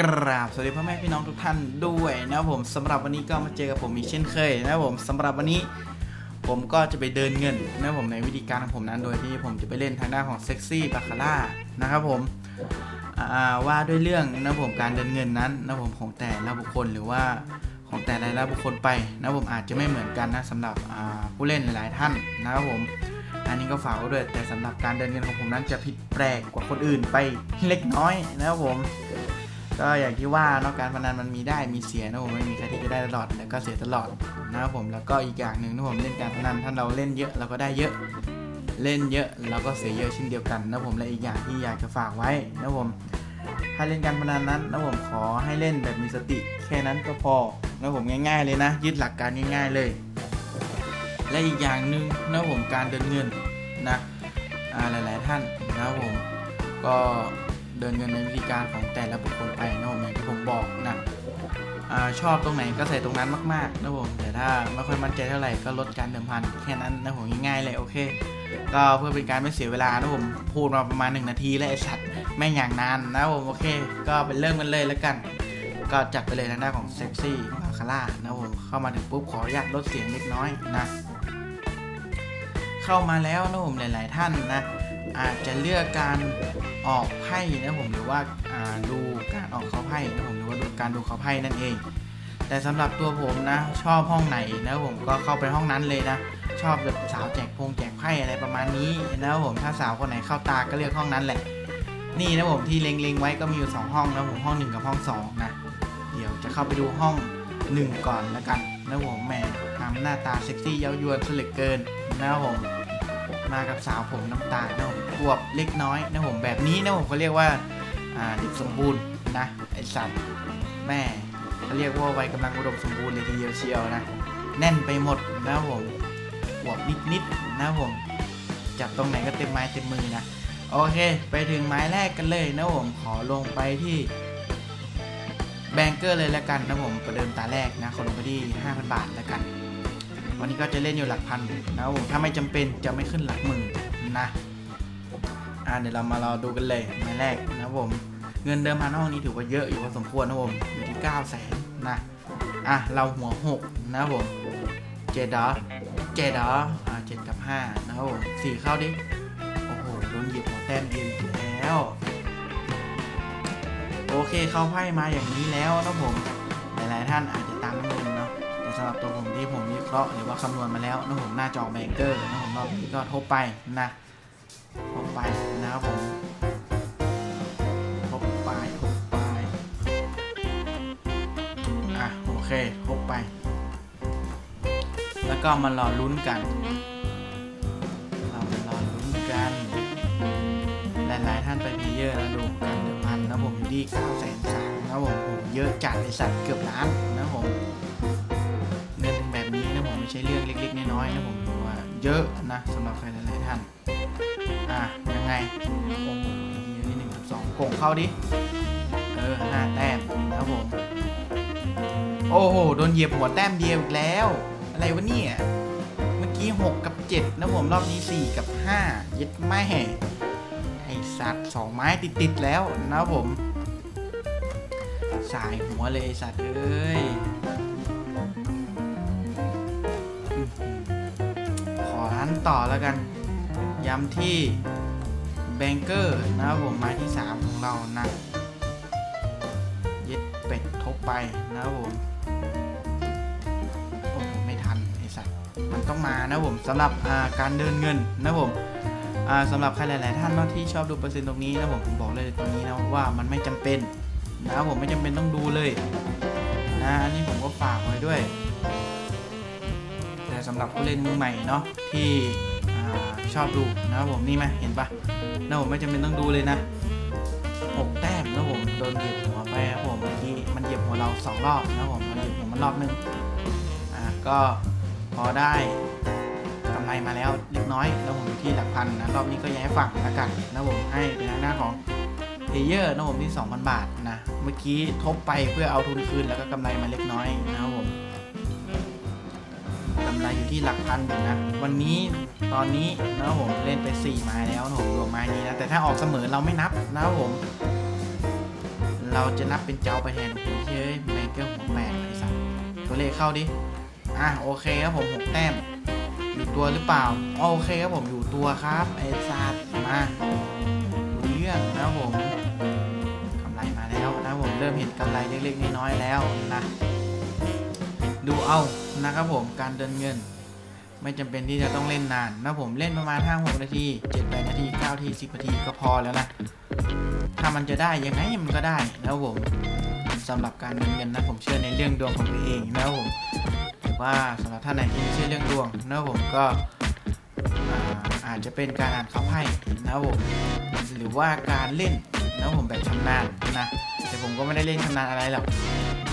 กราบสวัสดีพ่อแม่พี่น้องทุกท่านด้วยนะครับผมสำหรับวันนี้ก็มาเจอกับผมอีกเช่นเคยนะครับผมสำหรับวันนี้ผมก็จะไปเดินเงินนะครับผมในวิธีการของผมนั้นโดยที่ผมจะไปเล่นทางด้านของเซ็กซี่บาคาร่านะครับผมว่าด้วยเรื่องนะครับผมการเดินเงินนั้นนะครับผมของแต่ละบุคคลหรือว่าของแต่ละบุคคลไปนะครับผมอาจจะไม่เหมือนกันนะสำหรับผู้เล่นหลาย ๆ ท่านนะครับผมอันนี้ก็ฝากไว้ด้วยแต่สำหรับการเดินเงินของผมนั้นจะผิดแปลกกว่าคนอื่นไปเล็กน้อยนะครับผม ก็อย่างที่ว่าเนาะการพนันมันมีได้มีเสียนะผมไม่มีใครที่จะได้ตลอดแล้วก็เสียตลอดนะครับผมแล้วก็อีกอย่างหนึ่งนะผมเล่นการพนันถ้าเราเล่นเยอะเราก็ได้เยอะเล่นเยอะเราก็เสียเยอะเช่นเดียวกันนะผมและอีกอย่างที่อยากจะฝากไว้นะผมถ้าเล่นการพนันนั้นนะผมขอให้เล่นแบบมีสติ แค่นั้นก็พอนะผมง่าย ๆเลยนะ ยึดหลักการง่าย ๆเลย และอีกอย่างหนึ่งนะผมการเดินเงินนะอ่าหลายๆท่านนะผมก็ เดินเงินในวิธีการของแต่ละบุคคลไปนะผมอย่างที่ผมบอกนะอชอบตรงไหนก็ใส่ตรงนั้นมากๆนะผมแต่ถ้าไม่ค่อยมั่นใจเท่าไหร่ก็ลดการเดิมพันแค่นั้นนะผมง่ายๆเลยโอเค ก็เพื่อเป็นการไม่เสียเวลานะผมพูดมาประมาณ 1 นาทีแล้วไอ้สัตว์แม่งอย่างนานนะผมโอเค ก็ไปเริ่มกันเลยแล้วกัน ก็จัดไปเลยทางด้านของเซ็กซี่บาคาร่านะผมเข้ามาถึงปุ๊บขออนุญาตลดเสียงเล็กน้อยนะ เข้ามาแล้วนะผมหลาย ๆ ท่านนะ อาจจะเลือกการออกไพ่นะผมหรือว่าาดูการออกเขาไพ่นะผมหรือว่าดูการดูเขาไพ่นั่นเอง แต่สำหรับตัวผมนะ ชอบห้องไหนนะผมก็เข้าไปห้องนั้นเลยนะ ชอบแบบสาวแจกพงแจกไพ่อะไรประมาณนี้นะผมถ้าสาวคนไหนเข้าตาก็เลือกห้องนั้นแหละ นี่นะผมที่เล็งๆไว้ก็มีอยู่สองห้องนะผมห้องหนึ่งกับห้องสองนะเดี๋ยวจะเข้าไปดูห้องหนึ่งก่อนแล้วกันนะผมแหม่ทำหน้าตาเซ็กซี่เย้ายวนสลึกเกินนะผม มากับสาวผมน้ำตาลนะผมอวบเล็กน้อยนะผมแบบนี้นะผมเขาเรียกว่าอ่าเด็กสมบูรณ์นะไอสัตว์แม่เขาเรียกว่าวัยกำลังอุดมสมบูรณ์เลยทีเดียวเชียวนะแน่นไปหมดนะผมอวบนิดๆนะผมจับตรงไหนก็เต็มไม้เต็มมือนะโอเค ไปถึงไม้แรกกันเลยนะผมขอลงไปที่แบงเกอร์เลยแล้วกันนะผมประเดิมตาแรกนะขอลงไปที่ 5,000 บาทแล้วกัน วันนี้ก็จะเล่นอยู่หลักพันนะครับผมถ้าไม่จำเป็นจะไม่ขึ้นหลักหมื่นนะอ่าเดี๋ยวเรามารอดูกันเลยหมายแรกนะครับผม เงินเดิมพันห้องนี้ถือว่าเยอะอยู่พอสมควรนะครับผมอยู่ที่9 0 0แสนนะอะเราหัวหกนะครับผมเจ็ดเหรอเจ็ดเหรออ่าเจ็ดกับห้านะครับผมสี่เข้าดิโอ้โหโดนหยิบหัวแต้มเองแล้วโอเคเข้าไพ่มาอย่างนี้แล้วนะผม หลายๆท่านอาจจะตามไม่ทันนะำหรับตัวผมที่ผมวิเคราะห์หรือว่าคำนวณมาแล้วนะผมหน้าจอแบงเกอร์นะผมรอบนี้ก็ทบไปนะทบไปนะครับผมทบไปทบไปอะโอเคทบไป แล้วก็มารอลุ้นกัน เรามารอลุ้นกันหลายๆท่านไปเพลเยอร์นะดูการเดิมพันนะผมอยู่ที่9 0 0 0 0 0นะผมผมเยอะจัดไอสัตว์เกือบล้านนะผม ใช่เรื่องเล็ก ๆ น้อยๆนะผมถือว่าเยอะนะสำหรับใครหลายๆท่าน อะ ยังไงโอ้โหที่หนึ่งกับสองโก่งเข้าดิ เออห้าแต้มนะครับผม โอ้โห โดนเหยียบหัวแต้มเดียวอีกแล้ว อะไรวะเนี่ย เมื่อกี้ 6 กับ 7 นะผม รอบนี้ 4 กับ 5 ยึดแม่ไอสัตว์สองไม้ติด ๆ แล้วนะผม สายหัวเลยไอสัตว์เอ้ย ต่อแล้วกัน ย้ำที่แบงเกอร์นะครับผมไม้ที่ 3 ของเรานะยึดเป็ดทบไปนะครับผมโอ้โหไม่ทันไอสัตว์มันต้องมานะผมสำหรับาการเดินเงินนะผมอ่าสำหรับใครหลาย ๆ ท่านนะที่ชอบดูเปอร์เซ็นต์ตรงนี้นะผมผมบอกเลยตรงนี้นะว่ามันไม่จำเป็นนะครับผมไม่จำเป็นต้องดูเลยนะอันนี้ผมก็ฝากไว้ด้วยำหรับผู้เล่นมือใหม่เนาะที่ชอบดูนะครับผมนี่ไหมเห็นปะนะผมไม่จำเป็นต้องดูเลยนะหกแต้มนะผมโดนเหยียบหัวไปครับผมเมื่อกี้มันเหยียบหัวเราสองรอบนะผมมันเหยียบหัวมันรอบนึงอ่าก็พอได้กำไรมาแล้วเล็กน้อยแล้วผมอยู่ที่หลักพันนะรอบนี้ก็ย้ายฝั่งแล้วกันนะผมให้เป็นทางหน้าของเพเยอร์นะผมที่ 2,000 บาทนะเมื่อกี้ทบไปเพื่อเอาทุนคืนแล้วก็กำไรมาเล็กน้อยนะครับผมำไรอยู่ที่หลักพันอยู่นะ วันนี้ตอนนี้นะครับผมเล่นไป 4 ไม้แล้วนะผมรวมไม้นี้นะแต่ถ้าออกเสมอเราไม่นับนะครับผม เราจะนับเป็นเจ้าไปแทนโอ้โหเฮ้ยแบงเกอร์หัวแปดไอ้สัสตัวเลขเข้าดิอะโอเคครับผมหกแต้ม อยู่ตัวหรือเปล่าโอเคครับผมอยู่ตัวครับไอ้สัสมาดูเรื่องนะครับผมกำไรมาแล้วนะครับผมเริ่มเห็นกำไรเล็กๆน้อยๆแล้วนะ ดูเอานะครับผมการเดินเงิน ไม่จำเป็นที่จะต้องเล่นนานนะผมเล่นประมาณ 5-6 นาที7-8นาที9นาที10นาทีก็พอแล้วนะถ้ามันจะได้ยังไงมันก็ได้นะผมสำหรับการเดินเงินนะผมเชื่อในเรื่องดวงของตัวเองนะผมแต่ว่าสำหรับท่านไหนที่ไม่เชื่อเรื่องดวงนะผมก็อาอาจจะเป็นการอ่านข้าไพ่นะผมหรือว่าการเล่นนะผมแบบชำนาญนะแต่ผมก็ไม่ได้เล่นชำนาญอะไรหรอก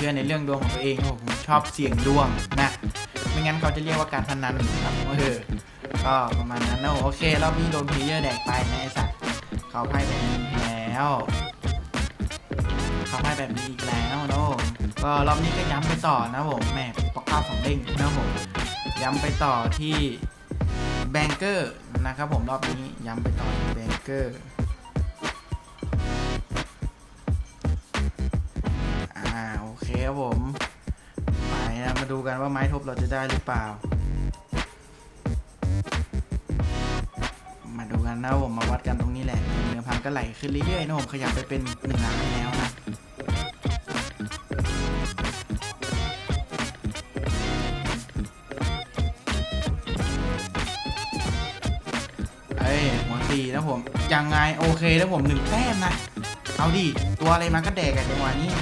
ชื่อในเรื่องดวงของตัวเองนะผมชอบเสี่ยงดวงนะ ไม่งั้นเขาจะเรียกว่าการพนันครับเออก็ประมาณนั้นนะโอเครอบนี้โดนเพลเยอร์แดกไปนะไอสัตว์เขาไพ่แบบนี้แล้วเขาไพ่แบบนี้อีกแล้วนะผมก็รอบนี้ก็ย้ำไปต่อนะผมแม่ปอกเก้าสองเด้งนะผมย้ำไปต่อที่แบงเกอร์นะครับผมรอบนี้ย้ำไปต่อที่แบงเกอร์ มาดูกันว่าไม้ทบเราจะได้หรือเปล่า มาดูกันนะผมมาวัดกันตรงนี้แหละเนื้อพันก็ไหลขึ้นเรื่อยๆนะผมขยับไปเป็นหนึ่งล้านแล้วนะเอ้ยหัวสี่นะผมยังไงโอเคนะผมหนึ่งแต้มนะ เอาดิ ตัวอะไรมาก็แดกกันจังหวะนี้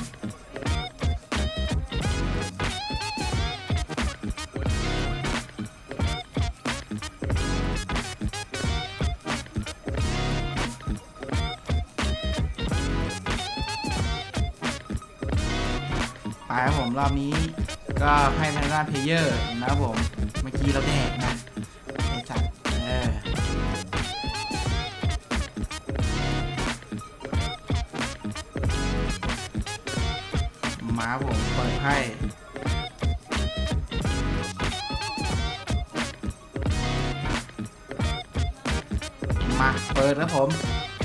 ไปครับผมรอบนี้ก็ให้ทางด้านเพลเยอร์นะครับผมเมื่อกี้เราแดกนะไอ้จัดเออมาผมเปิดให้มาเปิดครับผม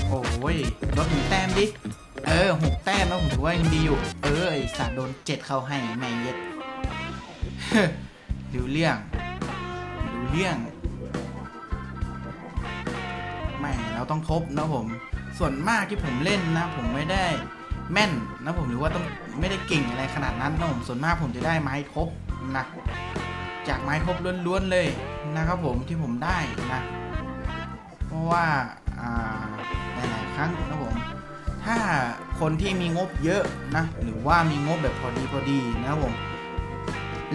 โอ้ยลดหนึ่งแต้มดิ เออหกแต้มแล้วผมถือว่ายังดีอยู่ เออไอสัตว์โดนเจ็ดเข้าให้แม่งเย็ดดูเรื่องดูเรื่องไม่เราต้องทบนะผม ส่วนมากที่ผมเล่นนะ ผมไม่ได้แม่นนะผมหรือว่าต้องไม่ได้เก่งอะไรขนาดนั้นนะผมส่วนมากผมจะได้ไม้ทบนะจากไม้ทบล้วนๆเลยนะครับผมที่ผมได้นะ เพราะว่าอ่าหลายๆครั้งนะผม ถ้าคนที่มีงบเยอะนะหรือว่ามีงบแบบพอดีพอดีนะครับผม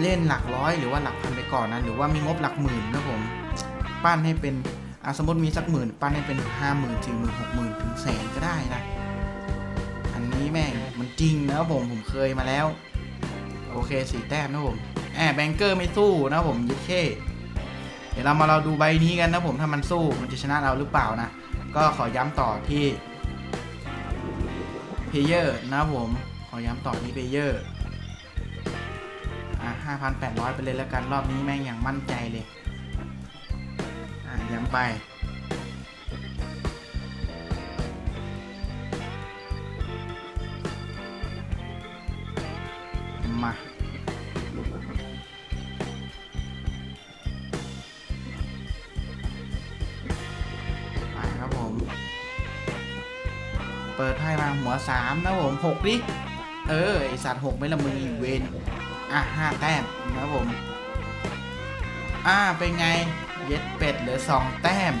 เล่นหลักร้อยหรือว่าหลักพันไปก่อนนะหรือว่ามีงบหลักหมื่นนะผมปั้นให้เป็นสมมติมีสักหมื่นปั้นให้เป็นห้าหมื่นสี่หมื่นหกหมื่นถึงแสนก็ได้นะ อันนี้แม่งมันจริงนะผมผมเคยมาแล้ว โอเคสี่แต้มนะผมแอบแบงเกอร์ไม่สู้นะผมยึดเข้เดี๋ยวเรามาเราดูใบนี้กันนะผมถ้ามันสู้มันจะชนะเราหรือเปล่านะก็ขอย้ำต่อที่ เพเยอร์นะครับผม ขอย้ำต่อนี้เพเยอร์อะ5,800ไปเลยแล้วกันรอบนี้แม่งอย่างมั่นใจเลย อะย้ำไปมา เปิดไพ่มาหัวสามนะผมหกดิเออไอสัตว์หกไม่ละมือเวนอะห้าแต้มนะผมอ่าเป็นไงเย็ดเป็ดเหลือสองแต้ม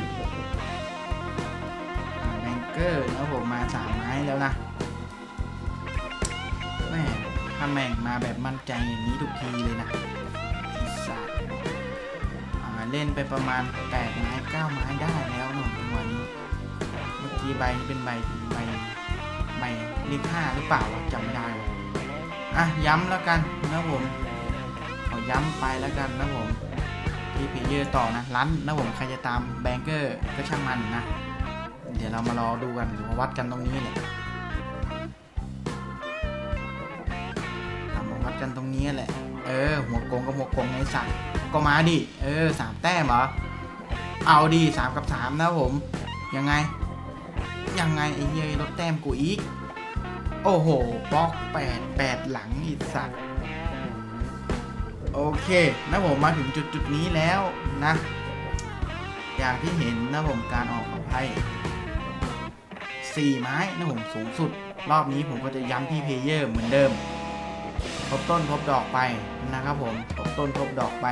แบงเกอร์นะผมมาสามไม้แล้วนะแม่ถ้าแม่งมาแบบมั่นใจอย่างนี้ทุกทีเลยนะสัตว์อ่าเล่นไปประมาณแปดไม้เก้าไม้ได้แล้วหนุ่มวันนี้ เมื่อกี้ใบนี้เป็นใบใบ ใบเลขห้าหรือเปล่าวะจำไม่ได้วะอะย้ำแล้วกันนะผมขอย้ำไปแล้วกันนะผมที่เพลเยอร์ต่อนะรันนะผมใครจะตามแบงเกอร์ก็ช่างมันนะ เดี๋ยวเรามารอดูกันหรือมาวัดกันตรงนี้แหละเรามาวัดกันตรงนี้แหละ เออ หัวโกงกับหัวโกงไอ้สัตว์ก็มาดิ เออสามแต้มเหรอ เอาดีสามกับสามนะผม ยังไง ยังไงไอ้เหี้ยลดแต้มกูอีก โอ้โหบล็อกแปดแปดหลังอีสัตว์ โอเคนะผมมาถึงจุดจุดนี้แล้วนะ อย่างที่เห็นนะผมการออกของไพ่สี่ไม้นะผมสูงสุด รอบนี้ผมก็จะย้ำที่เพลเยอร์เหมือนเดิมทบต้นทบดอกไปนะครับผมทบต้นทบดอกไป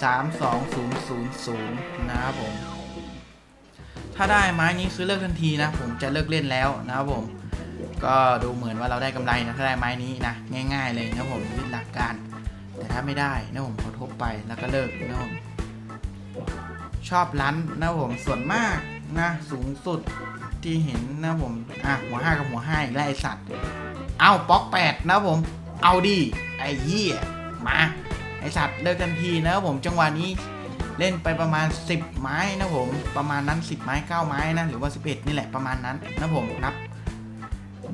3 2 0 0 0 นะครับผม ถ้าได้ไม้นี้คือเลิกทันทีนะ ผมจะเลิกเล่นแล้วนะครับผม ก็ดูเหมือนว่าเราได้กำไรนะถ้าได้ไม้นี้นะง่าย ๆ เลยนะผมยึดหลักการ แต่ถ้าไม่ได้นะผมขอทบไปแล้วก็เลิกนะผมชอบรันนะผมส่วนมากนะสูงสุดที่เห็นนะผมอะหัวห้ากับหัวห้าอีกแล้วไอสัตว์เอาป๊อกแปดนะผม เอาดิไอ้เหี้ยมาไอสัตว์เลิกทันทีนะผมจังหวะนี้ เล่นไปประมาณ 10 ไม้นะผมประมาณนั้น 10 ไม้ 9 ไม้นะหรือว่า 11 นี่แหละประมาณนั้นนะผมนับ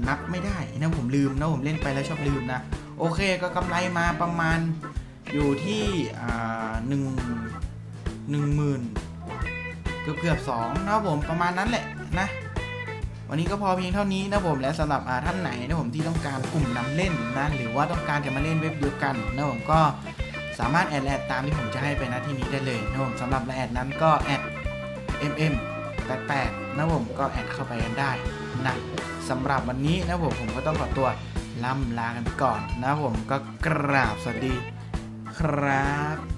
นับไม่ได้นะผมลืมนะผมเล่นไปแล้วชอบลืมนะโอเคก็กำไรมาประมาณอยู่ที่หนึ่งหนึ่งหมื่นเกือบเกือบสองนะผมประมาณนั้นแหละนะวันนี้ก็พอเพียงเท่านี้นะผมและสำหรับท่านไหนนะผมที่ต้องการกลุ่มนำเล่นนะหรือว่าต้องการจะมาเล่นเว็บเดียวกันนะผมก็ สามารถแอดแอดตามที่ผมจะให้ไปนะที่นี้ได้เลยนะผมสำหรับแอดนั้นก็แอด mm 88นะผมก็แอดเข้าไปกันได้นะสำหรับวันนี้นะผมผมก็ต้องขอตัวล่ำลากันก่อนนะผมก็กราบสวัสดีครับ